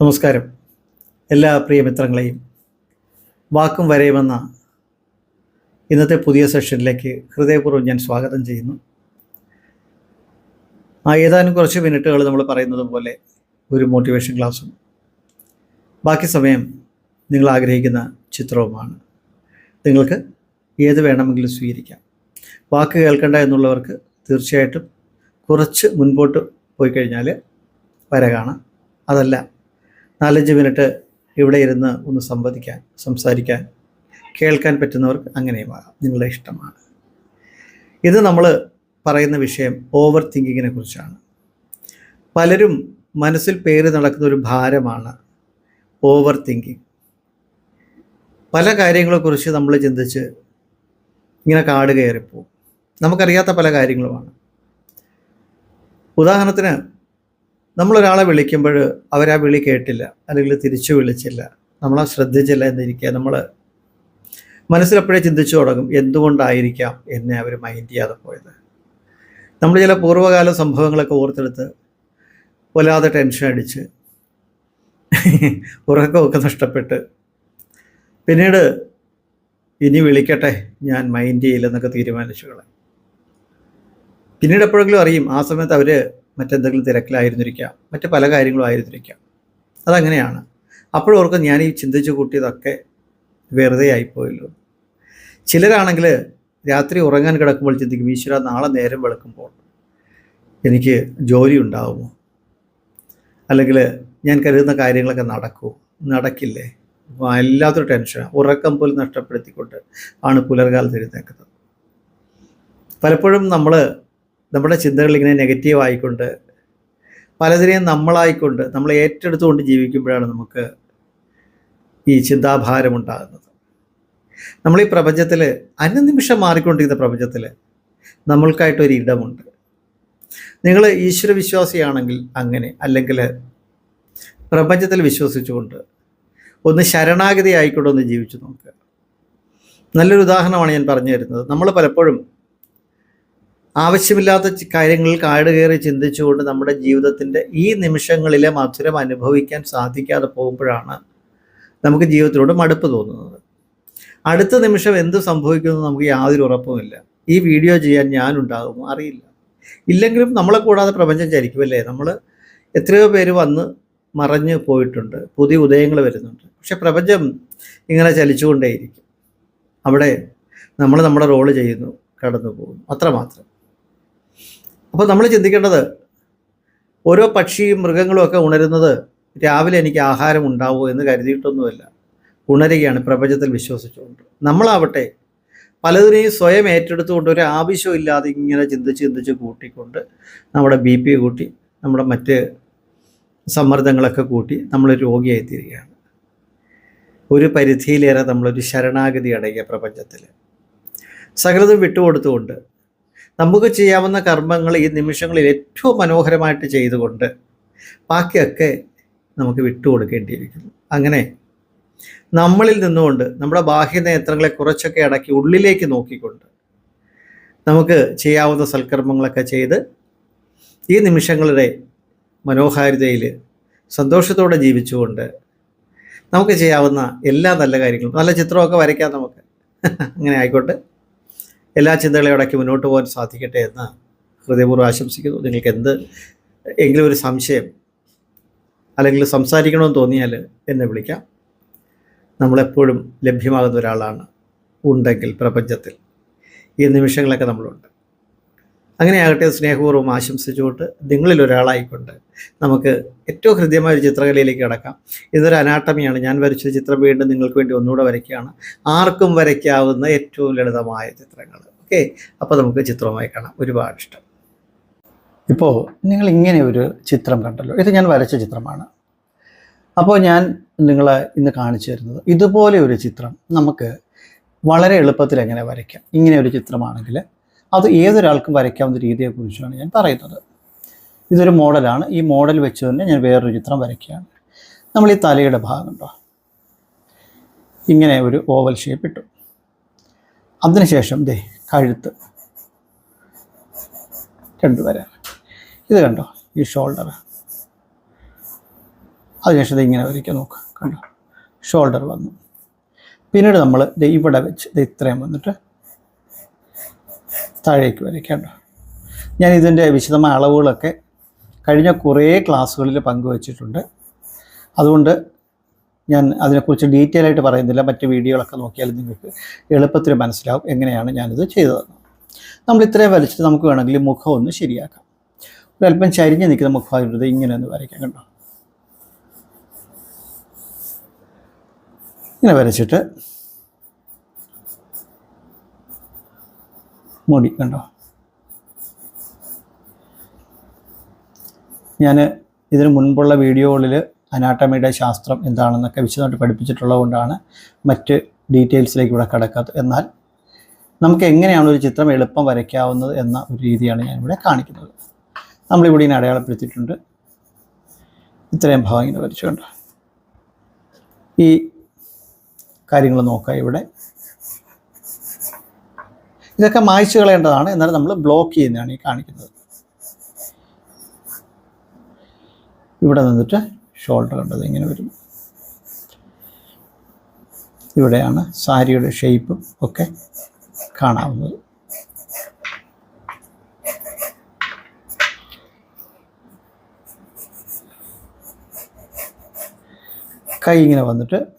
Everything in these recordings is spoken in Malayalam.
നമസ്കാരം. എല്ലാ പ്രിയ മിത്രങ്ങളെയും വാക്കും വരയുമെന്ന ഇന്നത്തെ പുതിയ സെഷനിലേക്ക് ഹൃദയപൂർവം ഞാൻ സ്വാഗതം ചെയ്യുന്നു. ആ ഏതാനും കുറച്ച് മിനിറ്റുകൾ നമ്മൾ പറയുന്നത് പോലെ ഒരു മോട്ടിവേഷൻ ക്ലാസ്സും ബാക്കി സമയം നിങ്ങൾ ആഗ്രഹിക്കുന്ന ചിത്രവുമാണ്. നിങ്ങൾക്ക് ഏത് വേണമെങ്കിലും സ്വീകരിക്കാം. വാക്ക് കേൾക്കണ്ട എന്നുള്ളവർക്ക് തീർച്ചയായിട്ടും കുറച്ച് മുൻപോട്ട് പോയി കഴിഞ്ഞാൽ വര കാണാം. അതല്ല നാലഞ്ച് മിനിറ്റ് ഇവിടെ ഇരുന്ന് ഒന്ന് സംവദിക്കാൻ സംസാരിക്കാൻ കേൾക്കാൻ പറ്റുന്നവർക്ക് അങ്ങനെയുമാകാം. നിങ്ങളുടെ ഇഷ്ടമാണ്. ഇത് നമ്മൾ പറയുന്ന വിഷയം ഓവർ തിങ്കിങ്ങിനെ കുറിച്ചാണ്. പലരും മനസ്സിൽ പേര് നടക്കുന്ന ഒരു ഭാരമാണ് ഓവർ തിങ്കിങ് പല കാര്യങ്ങളെക്കുറിച്ച് നമ്മൾ ചിന്തിച്ച് ഇങ്ങനെ കാട് കയറിപ്പോവും. നമുക്കറിയാത്ത പല കാര്യങ്ങളുമാണ്. ഉദാഹരണത്തിന് നമ്മളൊരാളെ വിളിക്കുമ്പോൾ അവരാ വിളി കേട്ടില്ല അല്ലെങ്കിൽ തിരിച്ചു വിളിച്ചില്ല. നമ്മളെ ശ്രദ്ധിച്ചില്ല എന്നിരിക്കുക നമ്മൾ മനസ്സിലെപ്പോഴേ ചിന്തിച്ചു തുടങ്ങും എന്തുകൊണ്ടായിരിക്കാം എന്നെ അവർ മൈൻഡ് ചെയ്യാതെ പോയത്? നമ്മൾ ചില പൂർവകാല സംഭവങ്ങളൊക്കെ ഓർത്തെടുത്ത് വല്ലാതെ ടെൻഷൻ അടിച്ച് ഉറക്കമൊക്കെ നഷ്ടപ്പെട്ട് പിന്നീട് ഇനി വിളിക്കട്ടെ ഞാൻ മൈൻഡ് ചെയ്യില്ലെന്നൊക്കെ തീരുമാനിച്ചു കളയും പിന്നീട് എപ്പോഴെങ്കിലും അറിയും ആ സമയത്ത് അവർ മറ്റെന്തെങ്കിലും തിരക്കിലായിരുന്നിരിക്കാം. മറ്റ് പല കാര്യങ്ങളും ആയിരുന്നിരിക്കാം. അതങ്ങനെയാണ്. അപ്പോഴോർക്കും ഞാൻ ഈ ചിന്തിച്ചു കൂട്ടിയതൊക്കെ വെറുതെ ആയിപ്പോയല്ലോ. ചിലരാണെങ്കിൽ രാത്രി ഉറങ്ങാൻ കിടക്കുമ്പോൾ ചിന്തിക്കും ഈശ്വര നാളെ നേരം വെളുക്കുമ്പോൾ എനിക്ക് ജോലി ഉണ്ടാവുമോ? അല്ലെങ്കിൽ ഞാൻ കരുതുന്ന കാര്യങ്ങളൊക്കെ നടക്കുമോ? നടക്കില്ലേ? വല്ലാത്തൊരു ടെൻഷനാണ് ഉറക്കം പോലും നഷ്ടപ്പെടുത്തിക്കൊണ്ട് ആണ് പുലർകാലത്ത് എഴുന്നേക്കുന്നത് പലപ്പോഴും നമ്മൾ നമ്മുടെ ചിന്തകൾ ഇങ്ങനെ നെഗറ്റീവ് ആയിക്കൊണ്ട് പലതിനെയും നമ്മളായിക്കൊണ്ട് നമ്മൾ ഏറ്റെടുത്തുകൊണ്ട് ജീവിക്കുമ്പോഴാണ് നമുക്ക് ഈ ചിന്താഭാരം ഉണ്ടാകുന്നത്. നമ്മൾ ഈ പ്രപഞ്ചത്തിൽ അനുനിമിഷം മാറിക്കൊണ്ടിരിക്കുന്ന പ്രപഞ്ചത്തിൽ നമ്മൾക്കായിട്ടൊരു ഇടമുണ്ട്. നിങ്ങൾ ഈശ്വര വിശ്വാസിയാണെങ്കിൽ അങ്ങനെ അല്ലെങ്കിൽ പ്രപഞ്ചത്തിൽ വിശ്വസിച്ചുകൊണ്ട് ഒന്ന് ശരണാഗതി ആയിക്കൊണ്ട് ഒന്ന് ജീവിച്ചു നോക്കുക നല്ലൊരു ഉദാഹരണമാണ് ഞാൻ പറഞ്ഞു തരുന്നത്. നമ്മൾ പലപ്പോഴും ആവശ്യമില്ലാത്ത കാര്യങ്ങളിൽ കാട് കയറി ചിന്തിച്ചുകൊണ്ട് നമ്മുടെ ജീവിതത്തിന്റെ ഈ നിമിഷങ്ങളിലെ മധുരം അനുഭവിക്കാൻ സാധിക്കാതെ പോകുമ്പോഴാണ് നമുക്ക് ജീവിതത്തിനോട് മടുപ്പ് തോന്നുന്നത്. അടുത്ത നിമിഷം എന്ത് സംഭവിക്കുമെന്ന് നമുക്ക് യാതൊരു ഉറപ്പുമില്ല. ഈ വീഡിയോ ചെയ്യാൻ ഞാനുണ്ടാകുമോ? അറിയില്ല. ഇല്ലെങ്കിലും നമ്മളെ കൂടാതെ പ്രപഞ്ചം ചരിക്കുമല്ലേ? നമ്മൾ എത്രയോ പേര് വന്ന് മറഞ്ഞു പോയിട്ടുണ്ട്. പുതിയ ഉദയങ്ങൾ വരുന്നുണ്ട്. പക്ഷെ പ്രപഞ്ചം ഇങ്ങനെ ചലിച്ചുകൊണ്ടേയിരിക്കും. അവിടെ നമ്മൾ നമ്മുടെ റോൾ ചെയ്യുന്നു കടന്നു പോകുന്നു അത്രമാത്രം. അപ്പോൾ നമ്മൾ ചിന്തിക്കേണ്ടത് ഓരോ പക്ഷിയും മൃഗങ്ങളും ഒക്കെ ഉണരുന്നത് രാവിലെ എനിക്ക് ആഹാരം ഉണ്ടാവുമോ എന്ന് കരുതിയിട്ടൊന്നുമല്ല. ഉണരുകയാണ് പ്രപഞ്ചത്തിൽ വിശ്വസിച്ചുകൊണ്ട്. നമ്മളാവട്ടെ പലതിനെയും സ്വയം ഏറ്റെടുത്തുകൊണ്ട് ഒരു ആവശ്യമില്ലാതെ ഇങ്ങനെ ചിന്തിച്ച് ചിന്തിച്ച് കൂട്ടിക്കൊണ്ട് നമ്മുടെ ബി പി കൂട്ടി നമ്മുടെ മറ്റ് സമ്മർദ്ദങ്ങളൊക്കെ കൂട്ടി നമ്മൾ രോഗിയായി തീരുകയാണ് ഒരു പരിധിയിലേറെ നമ്മളൊരു ശരണാഗതി അടങ്ങിയ പ്രപഞ്ചത്തിൽ സകലതും വിട്ടുകൊടുത്തുകൊണ്ട് നമുക്ക് ചെയ്യാവുന്ന കർമ്മങ്ങൾ ഈ നിമിഷങ്ങളിൽ ഏറ്റവും മനോഹരമായിട്ട് ചെയ്തുകൊണ്ട് ബാക്കിയൊക്കെ നമുക്ക് വിട്ടുകൊടുക്കേണ്ടിയിരിക്കുന്നു. അങ്ങനെ നമ്മളിൽ നിന്നുകൊണ്ട് നമ്മുടെ ബാഹ്യ നേത്രങ്ങളെ കുറച്ചൊക്കെ അടക്കി ഉള്ളിലേക്ക് നോക്കിക്കൊണ്ട് നമുക്ക് ചെയ്യാവുന്ന സൽക്കർമ്മങ്ങളൊക്കെ ചെയ്ത് ഈ നിമിഷങ്ങളുടെ മനോഹാരിതയിൽ സന്തോഷത്തോടെ ജീവിച്ചുകൊണ്ട് നമുക്ക് ചെയ്യാവുന്ന എല്ലാ നല്ല കാര്യങ്ങളും നല്ല ചിത്രമൊക്കെ വരയ്ക്കാം നമുക്ക്. അങ്ങനെ ആയിക്കോട്ടെ. എല്ലാ ചിന്തകളെയും മുന്നോട്ട് പോകാൻ സാധിക്കട്ടെ എന്ന് ഹൃദയപൂർവം ആശംസിക്കുന്നു. നിങ്ങൾക്ക് എന്ത് എങ്കിലും ഒരു സംശയം അല്ലെങ്കിൽ സംസാരിക്കണമെന്ന് തോന്നിയാൽ എന്നെ വിളിക്കാം. നമ്മളെപ്പോഴും ലഭ്യമാകുന്ന ഒരാളാണ് ഉണ്ടെങ്കിൽ പ്രപഞ്ചത്തിൽ. ഈ നിമിഷങ്ങളൊക്കെ നമ്മളുണ്ട്. അങ്ങനെയാകട്ടെ സ്നേഹപൂർവം ആശംസിച്ചുകൊണ്ട് നിങ്ങളിൽ ഒരാളായിക്കൊണ്ട് നമുക്ക് ഏറ്റവും ഹൃദ്യമായ ഒരു ചിത്രകലയിലേക്ക് കിടക്കാം. ഇതൊരു അനാട്ടമിയാണ്. ഞാൻ വരച്ച ചിത്രം വീണ്ടും നിങ്ങൾക്ക് വേണ്ടി ഒന്നുകൂടെ വരയ്ക്കുകയാണ്. ആർക്കും വരയ്ക്കാവുന്ന ഏറ്റവും ലളിതമായ ചിത്രങ്ങൾ. ഓക്കെ? അപ്പോൾ നമുക്ക് ചിത്രമായി കാണാം. ഒരുപാട് ഇഷ്ടം. ഇപ്പോൾ നിങ്ങൾ ഇങ്ങനെ ഒരു ചിത്രം കണ്ടല്ലോ. ഇത് ഞാൻ വരച്ച ചിത്രമാണ്. അപ്പോൾ ഞാൻ നിങ്ങളെ ഇന്ന് കാണിച്ചു തരുന്നത് ഇതുപോലെ ഒരു ചിത്രം നമുക്ക് വളരെ എളുപ്പത്തിൽ എങ്ങനെ വരയ്ക്കാം? ഇങ്ങനെ ഒരു ചിത്രമാണെങ്കിൽ അത് ഏതൊരാൾക്കും വരയ്ക്കാവുന്ന രീതിയെക്കുറിച്ചാണ് ഞാൻ പറയുന്നത്. ഇതൊരു മോഡലാണ്. ഈ മോഡൽ വെച്ച് തന്നെ ഞാൻ വേറൊരു ചിത്രം വരയ്ക്കുകയാണ്. നമ്മൾ ഈ തലയുടെ ഭാഗം ഉണ്ടോ? ഇങ്ങനെ ഒരു ഓവൽ ഷേപ്പ് ഇട്ടു. അതിനുശേഷം ദേ കഴുത്ത്. രണ്ട് വര. ഇത് കണ്ടോ? ഈ ഷോൾഡർ അതിനുശേഷം ഇങ്ങനെ വരയ്ക്കാൻ നോക്കുക കണ്ടോ? ഷോൾഡർ വന്നു. പിന്നീട് നമ്മൾ ഇവിടെ വെച്ച് ഇത്രയും വന്നിട്ട് താഴേക്ക് വരയ്ക്കേണ്ട ഞാൻ ഇതിന്റെ വിശദമായ അളവുകളൊക്കെ കഴിഞ്ഞ കുറേ ക്ലാസ്സുകളിൽ പങ്കുവച്ചിട്ടുണ്ട്. അതുകൊണ്ട് ഞാൻ അതിനെക്കുറിച്ച് ഡീറ്റെയിൽ ആയിട്ട് പറയുന്നില്ല. മറ്റ് വീഡിയോകളൊക്കെ നോക്കിയാൽ നിങ്ങൾക്ക് എളുപ്പത്തിൽ മനസ്സിലാവും എങ്ങനെയാണ് ഞാനിത് ചെയ്തതെന്ന് നമ്മൾ ഇത്രയും വലിച്ചിട്ട് നമുക്ക് വേണമെങ്കിൽ മുഖം ഒന്ന് ശരിയാക്കാം. ഒരല്പം ചരിഞ്ഞ് നിൽക്കുന്ന മുഖമായിട്ട് ഇങ്ങനെ ഒന്ന് വരയ്ക്കാം കണ്ടോ ഇങ്ങനെ വരച്ചിട്ട് മുടി കണ്ടോ? ഞാൻ ഇതിന് മുൻപുള്ള വീഡിയോകളിൽ അനാട്ടമിയുടെ ശാസ്ത്രം എന്താണെന്നൊക്കെ വിശദമായിട്ട് പഠിപ്പിച്ചിട്ടുള്ളത് കൊണ്ടാണ് മറ്റ് ഡീറ്റെയിൽസിലേക്ക് ഇവിടെ കിടക്കാത്തത്. എന്നാൽ നമുക്ക് എങ്ങനെയാണ് ഒരു ചിത്രം എളുപ്പം വരയ്ക്കാവുന്നത് എന്ന ഒരു രീതിയാണ് ഞാനിവിടെ കാണിക്കുന്നത്. നമ്മളിവിടെ ഇങ്ങനെ അടയാളപ്പെടുത്തിയിട്ടുണ്ട്. ഇത്രയും ഭാഗം ഇങ്ങനെ വരച്ചുകൊണ്ട് ഈ കാര്യങ്ങൾ നോക്കുക ഇവിടെ. ഇതൊക്കെ മായ്ച്ചു കളയേണ്ടതാണ്. എന്നാലും നമ്മൾ ബ്ലോക്ക് ചെയ്യുന്നതാണ് ഈ കാണിക്കുന്നത്. ഇവിടെ നിന്നിട്ട് ഷോൾഡർ കണ്ടത് ഇങ്ങനെ വരും. ഇവിടെയാണ് സാരിയുടെ ഷേപ്പും ഒക്കെ കാണാവുന്നത്. കൈ ഇങ്ങനെ വന്നിട്ട്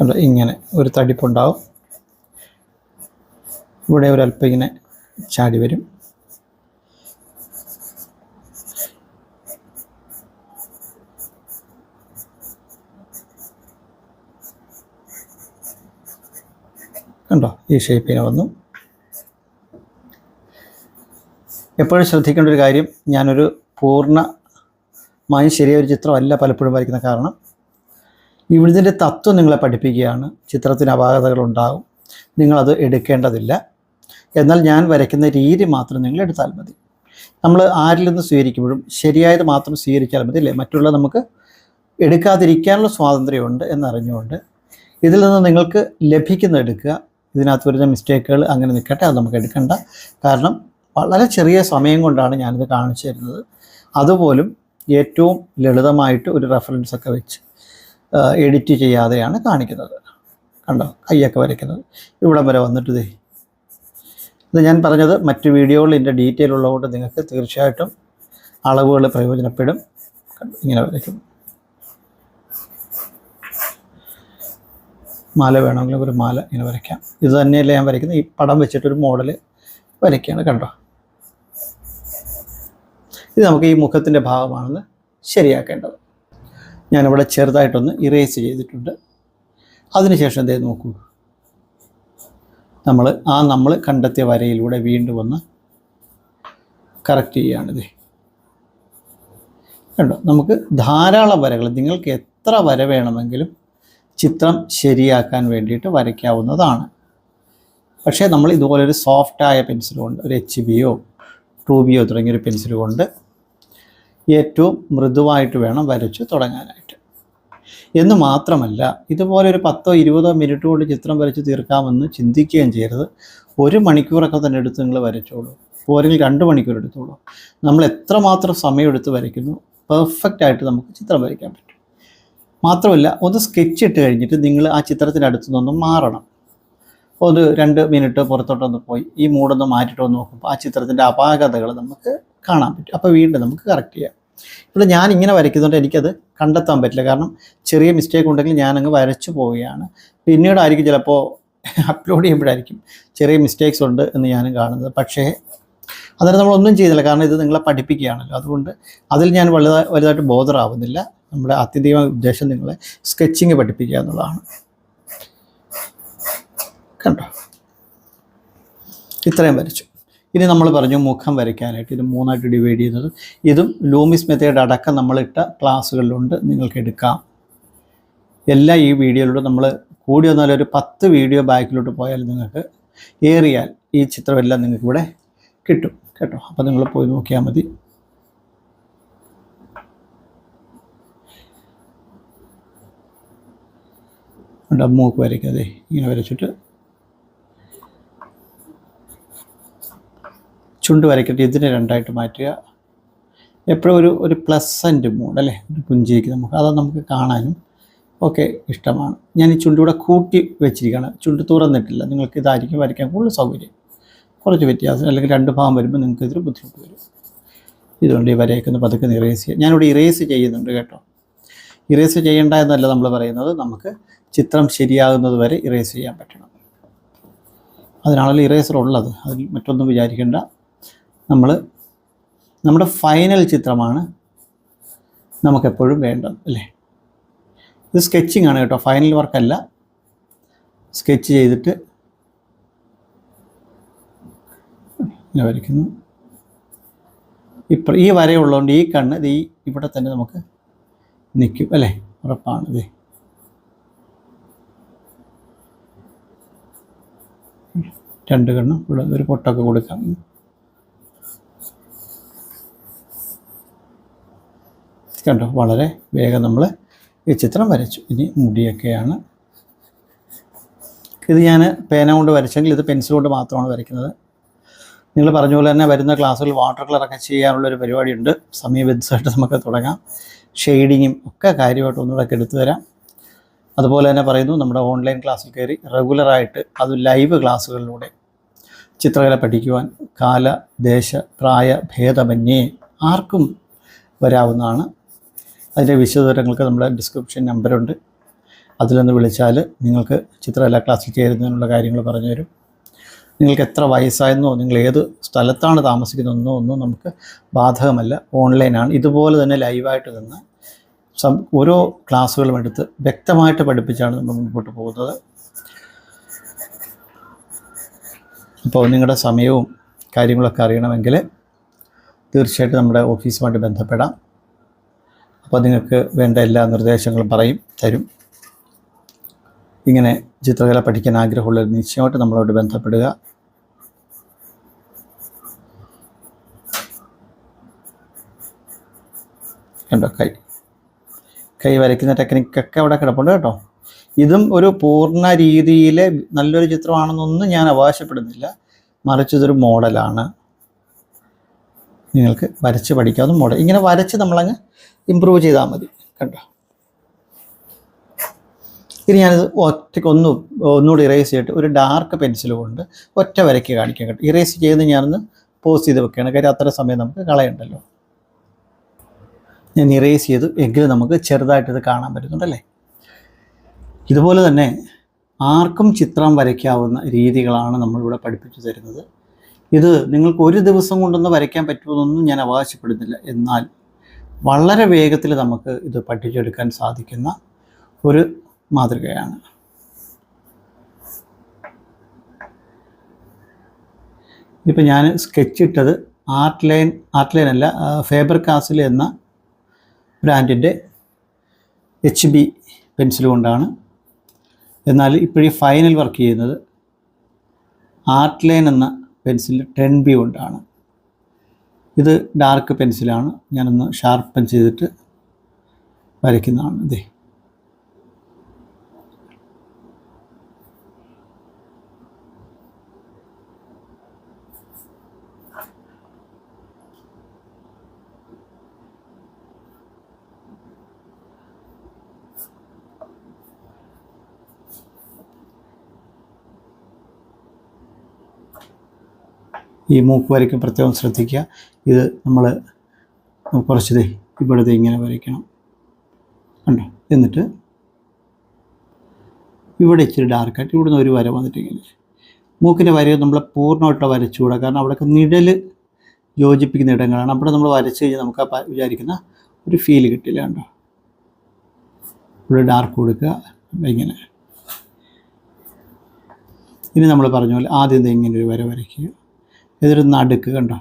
ഇങ്ങനെ ഒരു തടിപ്പുണ്ടാവും. ഇവിടെ ഒരല്പം ഇങ്ങനെ ചാടി വരും. കണ്ടോ? ഈ ഷേപ്പിനെ വന്നു. എപ്പോഴും ശ്രദ്ധിക്കേണ്ട ഒരു കാര്യം ഞാനൊരു പൂർണമായും ശരിയായ ഒരു ചിത്രമല്ല പലപ്പോഴും വരയ്ക്കുന്ന കാരണം. ഇവിടുത്തെ തത്വം നിങ്ങളെ പഠിപ്പിക്കുകയാണ്. ചിത്രത്തിന് അപാകതകളുണ്ടാകും നിങ്ങളത് എടുക്കേണ്ടതില്ല. എന്നാൽ ഞാൻ വരയ്ക്കുന്ന രീതി മാത്രം നിങ്ങൾ എടുത്താൽ മതി. നമ്മൾ ആരിൽ നിന്ന് സ്വീകരിക്കുമ്പോഴും ശരിയായത് മാത്രം സ്വീകരിച്ചാൽ മതി അല്ലേ? മറ്റുള്ള നമുക്ക് എടുക്കാതിരിക്കാനുള്ള സ്വാതന്ത്ര്യമുണ്ട് എന്നറിഞ്ഞുകൊണ്ട് ഇതിൽ നിന്ന് നിങ്ങൾക്ക് ലഭിക്കുന്ന എടുക്കുക. ഇതിനകത്ത് വരുന്ന മിസ്റ്റേക്കുകൾ അങ്ങനെ നിൽക്കട്ടെ അത് നമുക്ക് എടുക്കണ്ട. കാരണം വളരെ ചെറിയ സമയം കൊണ്ടാണ് ഞാനിത് കാണിച്ചു തരുന്നത്. അതുപോലും ഏറ്റവും ലളിതമായിട്ട് ഒരു റെഫറൻസ് ഒക്കെ വെച്ച് എഡിറ്റ് ചെയ്യാതെയാണ് കാണിക്കുന്നത്. കണ്ടോ? കൈയൊക്കെ വരയ്ക്കുന്നത്. ഇവിടം വരെ വന്നിട്ട് ഇതേ ഞാൻ പറഞ്ഞത് മറ്റ് വീഡിയോകളിൽ ഇതിന്റെ ഡീറ്റെയിൽ ഉള്ളതുകൊണ്ട് നിങ്ങൾക്ക് തീർച്ചയായിട്ടും അളവുകൾ പ്രയോജനപ്പെടും. ഇങ്ങനെ വരയ്ക്കും. മാല വേണമെങ്കിൽ ഒരു മാല ഇങ്ങനെ വരയ്ക്കാം. ഇത് തന്നെയല്ലേ ഞാൻ വരയ്ക്കുന്നത്? ഈ പടം വെച്ചിട്ടൊരു മോഡൽ വരയ്ക്കുകയാണ്. കണ്ടോ? ഇത് നമുക്ക് ഈ മുഖത്തിന്റെ ഭാഗമാണെന്ന് ശരിയാക്കേണ്ടത്. ഞാനിവിടെ ചെറുതായിട്ടൊന്ന് ഇറേസ് ചെയ്തിട്ടുണ്ട്. അതിനുശേഷം എന്തേ നോക്കൂ. നമ്മൾ ആ നമ്മൾ കണ്ടെത്തിയ വരയിലൂടെ വീണ്ടും ഒന്ന് കറക്റ്റ് ചെയ്യുകയാണിത് കണ്ടോ? നമുക്ക് ധാരാളം വരകൾ നിങ്ങൾക്ക് എത്ര വര വേണമെങ്കിലും ചിത്രം ശരിയാക്കാൻ വേണ്ടിയിട്ട് വരയ്ക്കാവുന്നതാണ്. പക്ഷേ നമ്മൾ ഇതുപോലൊരു സോഫ്റ്റായ പെൻസിൽ കൊണ്ട് ഒരു എച്ച് ബിയോ ടു ബിയോ തുടങ്ങിയൊരു പെൻസിൽ കൊണ്ട് ഏറ്റവും മൃദുവായിട്ട് വേണം വരച്ച് തുടങ്ങാനായിട്ട്. എന്ന് മാത്രമല്ല ഇതുപോലെ ഒരു പത്തോ ഇരുപതോ മിനിറ്റ് കൊണ്ട് ചിത്രം വരച്ച് തീർക്കാമെന്ന് ചിന്തിക്കുകയും ചെയ്യരുത്. ഒരു മണിക്കൂറൊക്കെ തന്നെ എടുത്ത് നിങ്ങൾ വരച്ചോളൂ. പോരെങ്കിൽ രണ്ട് മണിക്കൂർ എടുത്തോളൂ. നമ്മൾ എത്രമാത്രം സമയമെടുത്ത് വരയ്ക്കുന്നു പെർഫെക്റ്റ് ആയിട്ട് നമുക്ക് ചിത്രം വരയ്ക്കാൻ പറ്റും. മാത്രമല്ല ഒന്ന് സ്കെച്ച് ഇട്ട് കഴിഞ്ഞിട്ട് നിങ്ങൾ ആ ചിത്രത്തിന്റെ അടുത്തു നിന്നൊന്നും മാറണം. ഒരു രണ്ട് മിനിറ്റ് പുറത്തോട്ടൊന്ന് പോയി ഈ മൂടൊന്ന് മാറ്റിയിട്ടൊന്ന് നോക്കുമ്പോൾ ആ ചിത്രത്തിന്റെ അപാകതകൾ നമുക്ക് കാണാൻ പറ്റും. അപ്പോൾ വീണ്ടും നമുക്ക് കറക്റ്റ് ചെയ്യാം. ഇവിടെ ഞാൻ ഇങ്ങനെ വരയ്ക്കുന്നതുകൊണ്ട് എനിക്കത് കണ്ടെത്താൻ പറ്റില്ല. കാരണം ചെറിയ മിസ്റ്റേക്ക് ഉണ്ടെങ്കിൽ ഞാനങ്ങ് വരച്ചു പോവുകയാണ്. പിന്നീടായിരിക്കും ചിലപ്പോൾ അപ്ലോഡ് ചെയ്യുമ്പോഴായിരിക്കും ചെറിയ മിസ്റ്റേക്സ് ഉണ്ട് എന്ന് ഞാനും കാണുന്നത്. പക്ഷേ അന്നേരം നമ്മളൊന്നും ചെയ്തില്ല. കാരണം ഇത് നിങ്ങളെ പഠിപ്പിക്കുകയാണല്ലോ. അതുകൊണ്ട് അതിൽ ഞാൻ വലുതാ വലുതായിട്ട് ബോധറാവുന്നില്ല. നമ്മുടെ ആത്യന്തികമായ ഉദ്ദേശം നിങ്ങളെ സ്കെച്ചിങ് പഠിപ്പിക്കുക എന്നുള്ളതാണ്. കണ്ടോ? ഇത്രയും വരച്ചു. ഇനി നമ്മൾ പറഞ്ഞു മുഖം വരയ്ക്കാനായിട്ട്. ഇത് മൂന്നായിട്ട് ഡിവൈഡ് ചെയ്യുന്നത്. ഇതും ലൂമിസ് മെത്തേഡ് അടക്കം നമ്മളിട്ട ക്ലാസ്സുകളിലുണ്ട്. നിങ്ങൾക്ക് എടുക്കാം. എല്ലാം ഈ വീഡിയോയിലൂടെ നമ്മൾ കൂടി വന്നാൽ ഒരു പത്ത് വീഡിയോ ബാക്കിലോട്ട് പോയാൽ നിങ്ങൾക്ക് ഏറിയാൽ ഈ ചിത്രമെല്ലാം നിങ്ങൾക്ക് ഇവിടെ കിട്ടും കേട്ടോ. അപ്പോൾ നിങ്ങൾ പോയി നോക്കിയാൽ മതി. മൂക്ക് വരയ്ക്കാതെ ഇങ്ങനെ വരച്ചിട്ട് ചുണ്ട് വരയ്ക്കട്ടെ ഇതിനെ രണ്ടായിട്ട് മാറ്റുക. എപ്പോഴും ഒരു ഒരു പ്ലസ് പ്ലസന്റ് മൂഡ് അല്ലേ? ഒരു പുഞ്ചിരിക്ക് നമുക്ക്. അത് നമുക്ക് കാണാനും ഒക്കെ ഇഷ്ടമാണ്. ഞാൻ ഈ ചുണ്ടിവിടെ കൂട്ടി വെച്ചിരിക്കുകയാണ്. ചുണ്ട് തുറന്നിട്ടില്ല. നിങ്ങൾക്ക് ഇതായിരിക്കും വരയ്ക്കാൻ കൂടുതൽ സൗകര്യം. കുറച്ച് വ്യത്യാസം. അല്ലെങ്കിൽ രണ്ട് ഭാഗം വരുമ്പോൾ നിങ്ങൾക്ക് ഇതൊരു ബുദ്ധിമുട്ട് വരും. ഇതുകൊണ്ട് ഈ വരയ്ക്കുന്ന പതുക്കെ ഇറേസ് ചെയ്യുക ഞാനിവിടെ ഇറേസ് ചെയ്യുന്നുണ്ട് കേട്ടോ. ഇറേസ് ചെയ്യേണ്ട എന്നല്ല നമ്മൾ പറയുന്നത്. നമുക്ക് ചിത്രം ശരിയാകുന്നത് വരെ ഇറേസ് ചെയ്യാൻ പറ്റണം. അതിനാണല്ലോ ഇറേസർ ഉള്ളത്. അതിൽ മറ്റൊന്നും വിചാരിക്കേണ്ട. നമ്മൾ നമ്മുടെ ഫൈനൽ ചിത്രമാണ് നമുക്കെപ്പോഴും വേണ്ടത് അല്ലേ? ഇത് സ്കെച്ചിങ് ആണ് കേട്ടോ ഫൈനൽ വർക്കല്ല സ്കെച്ച് ചെയ്തിട്ട് വരയ്ക്കുന്നു. ഇപ്പം ഈ വരയുള്ളതുകൊണ്ട് ഈ കണ്ണ് ഇത് ഈ ഇവിടെ തന്നെ നമുക്ക് നിൽക്കും അല്ലേ? ഉറപ്പാണ് ഇത് രണ്ട് കണ്ണും ഇവിടെ ഒരു പൊട്ടൊക്കെ കൊടുക്കാം. കണ്ടോ? വളരെ വേഗം നമ്മൾ ഈ ചിത്രം വരച്ചു. ഇനി മുടിയൊക്കെയാണ്. ഇത് ഞാൻ പേന കൊണ്ട് വരച്ചെങ്കിൽ ഇത് പെൻസിൽ കൊണ്ട് മാത്രമാണ് വരയ്ക്കുന്നത്. നിങ്ങൾ പറഞ്ഞ പോലെ തന്നെ വരുന്ന ക്ലാസ്സുകൾ വാട്ടർ കളറൊക്കെ ചെയ്യാനുള്ളൊരു പരിപാടിയുണ്ട്. സമീപത്തായിട്ട് നമുക്ക് തുടങ്ങാം. ഷെയ്ഡിങ്ങും ഒക്കെ കാര്യമായിട്ട് ഒന്നുകൂടെ എടുത്തു തരാം. അതുപോലെ തന്നെ പറയുന്നു നമ്മുടെ ഓൺലൈൻ ക്ലാസ്സിൽ കയറി റെഗുലറായിട്ട് അത് ലൈവ് ക്ലാസ്സുകളിലൂടെ ചിത്രകല പഠിക്കുവാൻ കാല ദേശ പ്രായ ഭേദമന്യേ ആർക്കും വരാവുന്നതാണ്. അതിന്റെ വിശദവിവരങ്ങൾക്ക് നമ്മുടെ ഡിസ്ക്രിപ്ഷൻ നമ്പറുണ്ട് അതിലൊന്ന് വിളിച്ചാൽ നിങ്ങൾക്ക് ചിത്രകല ക്ലാസ്സിൽ ചേരുന്നതിനുള്ള കാര്യങ്ങൾ പറഞ്ഞു തരും. നിങ്ങൾക്ക് എത്ര വയസ്സായെന്നോ നിങ്ങൾ ഏത് സ്ഥലത്താണ് താമസിക്കുന്നതെന്നോ ഒന്നും നമുക്ക് ബാധകമല്ല. ഓൺലൈനാണ് ഇതുപോലെ തന്നെ ലൈവായിട്ട് നിന്ന് സം ഓരോ ക്ലാസ്സുകളും എടുത്ത് വ്യക്തമായിട്ട് പഠിപ്പിച്ചാണ് നമ്മൾ മുമ്പോട്ട് പോകുന്നത്. അപ്പോൾ നിങ്ങളുടെ സമയവും കാര്യങ്ങളൊക്കെ അറിയണമെങ്കിൽ തീർച്ചയായിട്ടും നമ്മുടെ ഓഫീസുമായിട്ട് ബന്ധപ്പെടാം. അപ്പോൾ നിങ്ങൾക്ക് വേണ്ട എല്ലാ നിർദ്ദേശങ്ങളും പറയും തരും. ഇങ്ങനെ ചിത്രകല പഠിക്കാൻ ആഗ്രഹമുള്ളവർ നിശ്ചയമായിട്ട് നമ്മളോട് ബന്ധപ്പെടുക. കണ്ടോ? കൈ. കൈ വരയ്ക്കുന്ന ടെക്നിക്കൊക്കെ അവിടെ കിടപ്പുണ്ട് കേട്ടോ. ഇതും ഒരു പൂർണ രീതിയിലെ നല്ലൊരു ചിത്രമാണെന്നൊന്നും ഞാൻ അവകാശപ്പെടുന്നില്ല. മറിച്ച് ഇതൊരു മോഡലാണ് നിങ്ങൾക്ക് വരച്ച് പഠിക്കാവുന്ന മോഡൽ ഇങ്ങനെ വരച്ച് നമ്മളങ്ങ് ഇമ്പ്രൂവ് ചെയ്താൽ മതി. കണ്ടോ? ഇനി ഞാനിത് ഒറ്റയ്ക്ക് ഒന്ന് ഒന്നുകൂടി ഇറേസ് ചെയ്തിട്ട് ഒരു ഡാർക്ക് പെൻസിൽ കൊണ്ട് ഒറ്റ വരയ്ക്ക് കാണിക്കാൻ കേട്ടോ. ഇറേസ് ചെയ്ത് ഞാനൊന്ന് പോസ് ചെയ്ത് വെക്കുകയാണ്. കാര്യം അത്ര സമയം നമുക്ക് കളയണ്ടല്ലോ. ഞാൻ ഇറേസ് ചെയ്തു എങ്കിലും നമുക്ക് ചെറുതായിട്ട് ഇത് കാണാൻ പറ്റുന്നുണ്ടല്ലേ? ഇതുപോലെ തന്നെ ആർക്കും ചിത്രം വരയ്ക്കാവുന്ന രീതികളാണ് നമ്മളിവിടെ പഠിപ്പിച്ചു തരുന്നത്. ഇത് നിങ്ങൾക്ക് ഒരു ദിവസം കൊണ്ടൊന്നും വരയ്ക്കാൻ പറ്റുമെന്നൊന്നും ഞാൻ അവകാശപ്പെടുന്നില്ല. എന്നാൽ വളരെ വേഗത്തിൽ നമുക്ക് ഇത് പഠിച്ചെടുക്കാൻ സാധിക്കുന്ന ഒരു മാതൃകയാണ്. ഇപ്പം ഞാൻ സ്കെച്ച് ഇട്ടത് ആർട്ട് ലൈൻ ആർട്ട് ലൈൻ അല്ല ഫേബർ കാസിൽ എന്ന ബ്രാൻഡിന്റെ എച്ച് ബി പെൻസിൽ കൊണ്ടാണ്. എന്നാൽ ഇപ്പോഴീ ഫൈനൽ വർക്ക് ചെയ്യുന്നത് ആർട്ട് ലൈൻ എന്ന പെൻസിൽ ടെൻ ബി കൊണ്ടാണ്. ഇത് ഡാർക്ക് പെൻസിലാണ്. ഞാനൊന്ന് ഷാർപ്പൻ ചെയ്തിട്ട് വരയ്ക്കുന്നതാണ്. ഇതേ ഈ മൂക്ക് വരയ്ക്കും പ്രത്യേകം ശ്രദ്ധിക്കുക. ഇത് നമ്മൾ കുറച്ച് ഇവിടുത്തെ ഇങ്ങനെ വരയ്ക്കണം. കണ്ടോ? എന്നിട്ട് ഇവിടെ ഇച്ചിരി ഡാർക്കായിട്ട് ഇവിടുന്ന് ഒരു വര വന്നിട്ടിങ്ങനെ മൂക്കിന്റെ വര നമ്മൾ പൂർണമായിട്ട് വരച്ചുകൂടാ. കാരണം അവിടെയൊക്കെ നിഴൽ യോജിപ്പിക്കുന്ന ഇടങ്ങളാണ്. അവിടെ നമ്മൾ വരച്ച് കഴിഞ്ഞാൽ നമുക്ക് ആ വിചാരിക്കുന്ന ഒരു ഫീൽ കിട്ടില്ല കണ്ടോ? ഇവിടെ ഡാർക്ക് കൊടുക്കുക. ഇങ്ങനെ. ഇനി നമ്മൾ പറഞ്ഞ പോലെ ആദ്യം ഇങ്ങനെ ഒരു വര വരയ്ക്കുക. ഇതൊരു നടുക്ക് കണ്ടോ?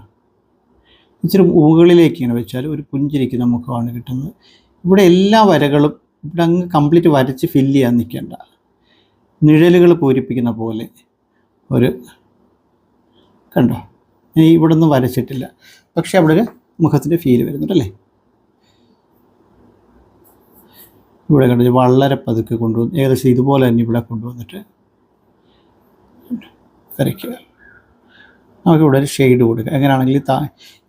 ഇച്ചിരി മുകളിലേക്ക് ഇങ്ങനെ വെച്ചാൽ ഒരു പുഞ്ചിരിക്കുന്ന മുഖമാണ് കിട്ടുന്നത്. ഇവിടെ എല്ലാ വരകളും ഇവിടെ അങ്ങ് കംപ്ലീറ്റ് വരച്ച് ഫില്ല് ചെയ്യാൻ നിൽക്കേണ്ട. നിഴലുകൾ പൂരിപ്പിക്കുന്ന പോലെ ഒരു കണ്ടോ? ഇനി ഇവിടെ ഒന്നും വരച്ചിട്ടില്ല. പക്ഷേ അവിടെ ഒരു മുഖത്തിന്റെ ഫീൽ വരുന്നുണ്ടല്ലേ? ഇവിടെ കണ്ടു? വളരെ പതുക്കെ കൊണ്ടുവന്ന് ഏകദേശം ഇതുപോലെ തന്നെ ഇവിടെ കൊണ്ടുവന്നിട്ട് വരയ്ക്കുക. നമുക്ക് ഇവിടെ ഒരു ഷെയ്ഡ് കൊടുക്കുക എങ്ങനെയാണെങ്കിൽ താ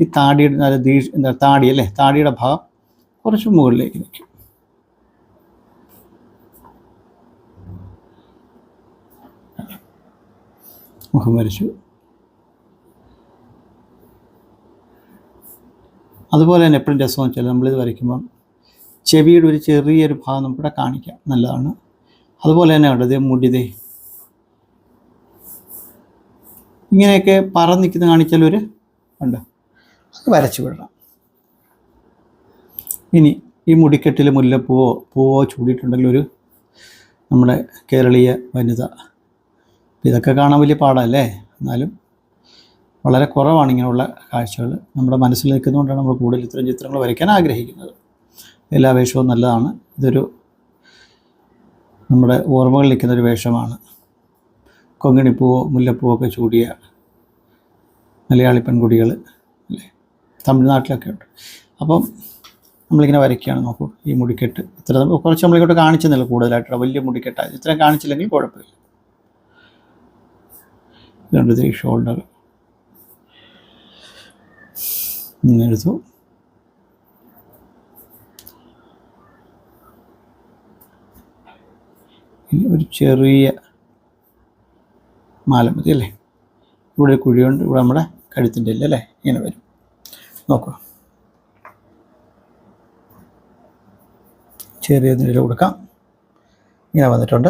ഈ താടിയുടെ നല്ല ദീ എന്താ താടി അല്ലേ? താടിയുടെ ഭാഗം കുറച്ച് മുകളിലേക്ക് നിൽക്കും മുഖം വരച്ചു. അതുപോലെ തന്നെ എപ്പോഴും രസമെന്ന് വെച്ചാൽ നമ്മളിത് വരയ്ക്കുമ്പം ചെവിയുടെ ഒരു ചെറിയൊരു ഭാഗം നമുക്കിവിടെ കാണിക്കാം. നല്ലതാണ്. അതുപോലെ തന്നെ അവിടെ മുടിതേ ഇങ്ങനെയൊക്കെ പറന്ന് നിൽക്കുന്ന കാണിച്ചാൽ ഒരു ഉണ്ട് അത് വരച്ചു വിടണം. ഇനി ഈ മുടിക്കെട്ടിൽ മുല്ലപ്പൂവോ പൂവോ ചൂടിയിട്ടുണ്ടെങ്കിൽ ഒരു നമ്മുടെ കേരളീയ വനിത. ഇതൊക്കെ കാണാൻ വലിയ പാടല്ലേ? എന്നാലും വളരെ കുറവാണ് ഇങ്ങനെയുള്ള കാഴ്ചകൾ. നമ്മുടെ മനസ്സിൽ നിൽക്കുന്നതുകൊണ്ടാണ് നമ്മൾ കൂടുതൽ ഇത്തരം ചിത്രങ്ങൾ വരയ്ക്കാൻ ആഗ്രഹിക്കുന്നത്. എല്ലാ വേഷവും നല്ലതാണ്. ഇതൊരു നമ്മുടെ ഓർമ്മകളിൽ നിൽക്കുന്ന ഒരു വേഷമാണ്. കൊങ്ങിണിപ്പൂവോ മുല്ലപ്പൂവോ ഒക്കെ ചൂടിയ മലയാളി പെൺകുടികൾ അല്ലേ? തമിഴ്നാട്ടിലൊക്കെ ഉണ്ട് അപ്പം നമ്മളിങ്ങനെ വരയ്ക്കുകയാണ് നോക്കൂ ഈ മുടിക്കെട്ട്. ഇത്ര കുറച്ച് നമ്മളിങ്ങോട്ട് കാണിച്ചെന്നില്ല കൂടുതലായിട്ട്. വലിയ മുടിക്കെട്ടാണ് ഇത്രയും കാണിച്ചില്ലെങ്കിൽ കുഴപ്പമില്ല. ഇതുണ്ട് ഈ ഷോൾഡർ. ഇങ്ങനെ ഒരു ചെറിയ മാല മതി അല്ലേ? ഇവിടെ ഒരു കുഴിയുണ്ട് ഇവിടെ നമ്മുടെ കഴുത്തിന്റെ ഇല്ല അല്ലേ? ഇങ്ങനെ വരും. നോക്കുക. ചെറിയ നിലയിൽ കൊടുക്കാം. ഇങ്ങനെ വന്നിട്ടുണ്ട്.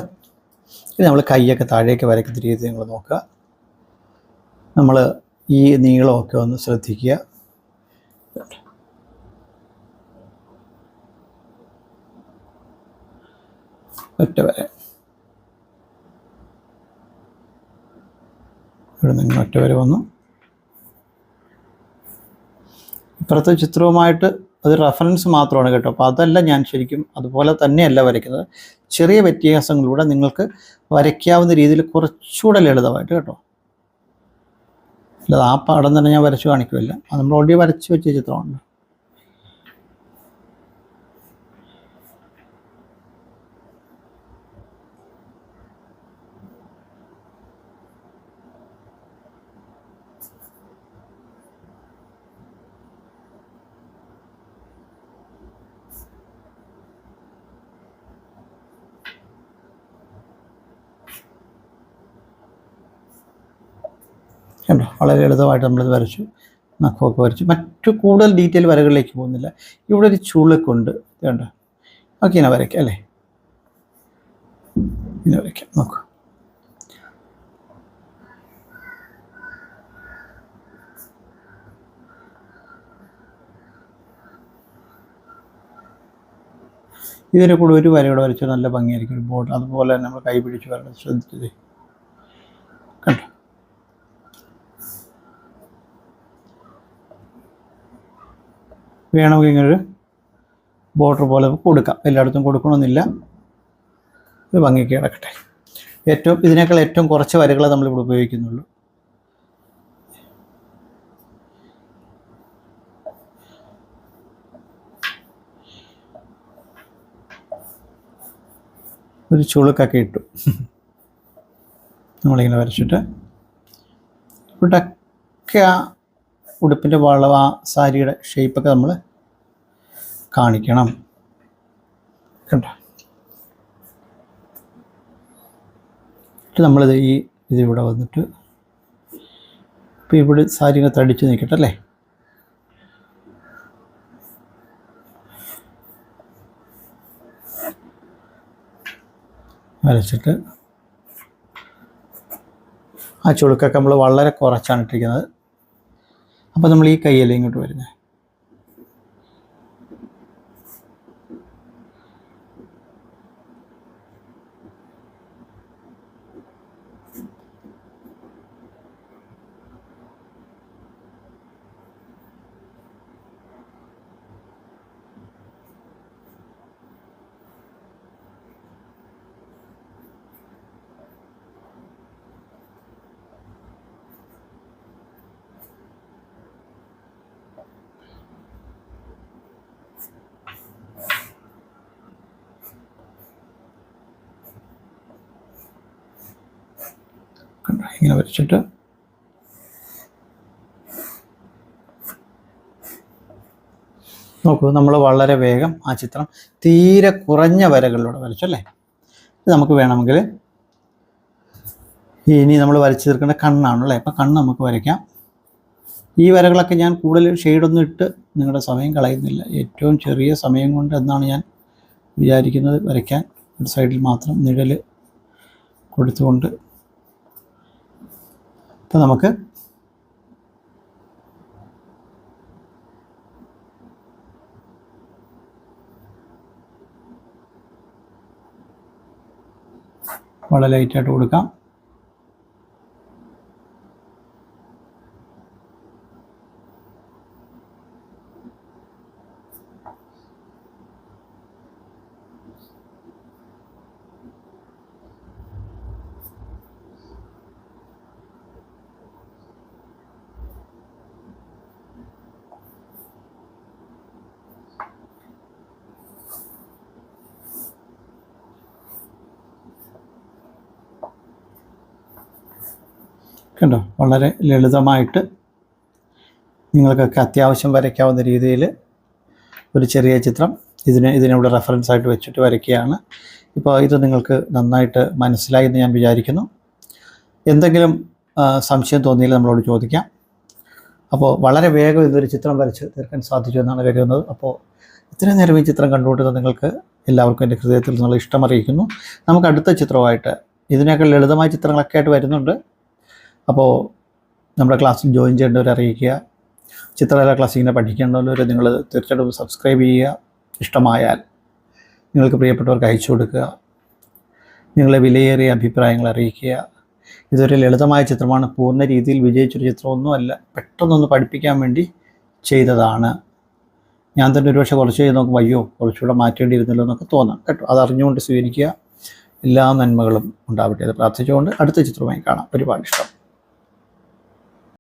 ഇനി നമ്മൾ കൈയൊക്കെ താഴേക്ക് വരയ്ക്കുന്ന രീതി നിങ്ങൾ നോക്കുക. നമ്മൾ ഈ നീളമൊക്കെ ഒന്ന് ശ്രദ്ധിക്കുക. ഒറ്റ വര. ഇവിടെ നിന്ന് ഒറ്റ വരെ വന്നു. ഇപ്പുറത്തെ ചിത്രവുമായിട്ട് അത് റെഫറൻസ് മാത്രമാണ് കേട്ടോ. അപ്പോൾ അതല്ല ഞാൻ ശരിക്കും അതുപോലെ തന്നെയല്ല വരയ്ക്കുന്നത്. ചെറിയ വ്യത്യാസങ്ങളിലൂടെ നിങ്ങൾക്ക് വരയ്ക്കാവുന്ന രീതിയിൽ കുറച്ചുകൂടെ ലളിതമായിട്ട് കേട്ടോ. അല്ലാതെ ആ പടം തന്നെ ഞാൻ വരച്ച് കാണിക്കുമല്ല അത് നമ്മൾ ഓൾറെഡി വരച്ച് വെച്ച ചിത്രമാണ്. കണ്ടോ? വളരെ ലളിതമായിട്ട് നമ്മളിത് വരച്ചു നഖമൊക്കെ വരച്ചു. മറ്റു കൂടുതൽ ഡീറ്റെയിൽ വരകളിലേക്ക് പോകുന്നില്ല. ഇവിടെ ഒരു ചുളക്കുണ്ട്. കണ്ടോ? ഓക്കെ ഇങ്ങനെ വരയ്ക്കാം അല്ലേ? ഇങ്ങനെ വരയ്ക്കാം നോക്കൂ. ഇതിനെ കൂടെ ഒരു വരയോടെ വരച്ചാൽ നല്ല ഭംഗിയായിരിക്കും. ഒരു ബോർഡ് അതുപോലെ നമ്മൾ കൈ പിടിച്ച് വരണം ശ്രദ്ധിച്ചത്. വേണമെങ്കിൽ ഇങ്ങനൊരു ബോർഡർ പോലെ കൊടുക്കാം. എല്ലായിടത്തും കൊടുക്കണമെന്നില്ല. ഇത് ഭംഗിക്ക് കിടക്കട്ടെ ഏറ്റവും ഇതിനേക്കാൾ ഏറ്റവും കുറച്ച് വരകളെ നമ്മളിവിടെ ഉപയോഗിക്കുന്നുള്ളൂ. ഒരു ചുളുക്കൊക്കെ ഇട്ടു. നമ്മളിങ്ങനെ വരച്ചിട്ട്. ഇവിടെയൊക്കെ ആ ഉടുപ്പിന്റെ വളവ് ആ സാരിയുടെ ഷേപ്പൊക്കെ നമ്മൾ കാണിക്കണം. കണ്ടോ? നമ്മളിത് ഈ ഇതിവിടെ വന്നിട്ട് ഇപ്പോൾ ഇവിടെ സാരിയൊക്കെ തടിച്ച് നിൽക്കട്ടെ അല്ലേ? വരച്ചിട്ട് ആ ചുളുക്കൊക്കെ നമ്മൾ വളരെ കുറച്ചാണ് ഇട്ടിരിക്കുന്നത്. അപ്പോൾ നമ്മൾ ഈ കൈയല്ലേ ഇങ്ങോട്ട് വരുന്നത് ഇങ്ങനെ വരച്ചിട്ട് നോക്കൂ നമ്മൾ വളരെ വേഗം ആ ചിത്രം തീരെ കുറഞ്ഞ വരകളിലൂടെ വരച്ചല്ലേ ഇത് നമുക്ക് വേണമെങ്കിൽ ഇനി നമ്മൾ വരച്ചു തീർക്കേണ്ട കണ്ണാണല്ലേ അപ്പോൾ കണ്ണ് നമുക്ക് വരയ്ക്കാം. ഈ വരകളൊക്കെ ഞാൻ കൂടുതൽ ഷെയ്ഡൊന്നും ഇട്ട് നിങ്ങളുടെ സമയം കളയുന്നില്ല. ഏറ്റവും ചെറിയ സമയം കൊണ്ട് എന്നാണ് ഞാൻ വിചാരിക്കുന്നത് വരയ്ക്കാൻ. ഒരു സൈഡിൽ മാത്രം നിഴൽ കൊടുത്തുകൊണ്ട് ഇപ്പം നമുക്ക് വളരെ ലൈറ്റായിട്ട് കൊടുക്കാം. കണ്ടോ? വളരെ ലളിതമായിട്ട് നിങ്ങൾക്കൊക്കെ അത്യാവശ്യം വരയ്ക്കാവുന്ന രീതിയിൽ ഒരു ചെറിയ ചിത്രം ഇതിനെ ഇതിനോട് റെഫറൻസ് ആയിട്ട് വെച്ചിട്ട് വരയ്ക്കുകയാണ്. ഇപ്പോൾ ഇത് നിങ്ങൾക്ക് നന്നായിട്ട് മനസ്സിലായി എന്ന് ഞാൻ വിചാരിക്കുന്നു. എന്തെങ്കിലും സംശയം തോന്നിയാൽ നമ്മളോട് ചോദിക്കാം. അപ്പോൾ വളരെ വേഗം ഇതൊരു ചിത്രം വരച്ച് തീർക്കാൻ സാധിച്ചു എന്നാണ് കരുതുന്നത്. അപ്പോൾ ഇത്രയും നേരം ഈ ചിത്രം കണ്ടുകൊണ്ടിരുന്ന നിങ്ങൾക്ക് എല്ലാവർക്കും എന്റെ ഹൃദയത്തിൽ നിന്നുള്ള ഇഷ്ടം അറിയിക്കുന്നു. നമുക്ക് അടുത്ത ചിത്രമായിട്ട് ഇതിനേക്കാൾ ലളിതമായ ചിത്രങ്ങളൊക്കെ ആയിട്ട് വരുന്നുണ്ട്. അപ്പോൾ നമ്മുടെ ക്ലാസ്സിൽ ജോയിൻ ചെയ്യേണ്ടവരെ അറിയിക്കുക. ചിത്രകല ക്ലാസ്സിങ്ങനെ പഠിക്കേണ്ടവർ നിങ്ങൾ തീർച്ചയായിട്ടും സബ്സ്ക്രൈബ് ചെയ്യുക. ഇഷ്ടമായാൽ നിങ്ങൾക്ക് പ്രിയപ്പെട്ടവർക്ക് അയച്ചു കൊടുക്കുക. നിങ്ങളെ വിലയേറിയ അഭിപ്രായങ്ങൾ അറിയിക്കുക. ഇതൊരു ലളിതമായ ചിത്രമാണ്. പൂർണ രീതിയിൽ വിജയിച്ചൊരു ചിത്രമൊന്നുമല്ല. പെട്ടെന്നൊന്ന് പഠിപ്പിക്കാൻ വേണ്ടി ചെയ്തതാണ്. ഞാൻ തന്നെ ഒരുപക്ഷെ കുറച്ച് ചെയ്ത് നോക്കുമ്പോൾ അയ്യോ കുറച്ചുകൂടെ മാറ്റേണ്ടിയിരുന്നല്ലോ എന്നൊക്കെ തോന്നാം. കേട്ടോ അത് അറിഞ്ഞുകൊണ്ട് സ്വീകരിക്കുക. എല്ലാ നന്മകളും ഉണ്ടാവട്ടെ. അത് പ്രാർത്ഥിച്ചുകൊണ്ട് അടുത്ത ചിത്രമായി കാണാം. ഒരുപാട് ഇഷ്ടം.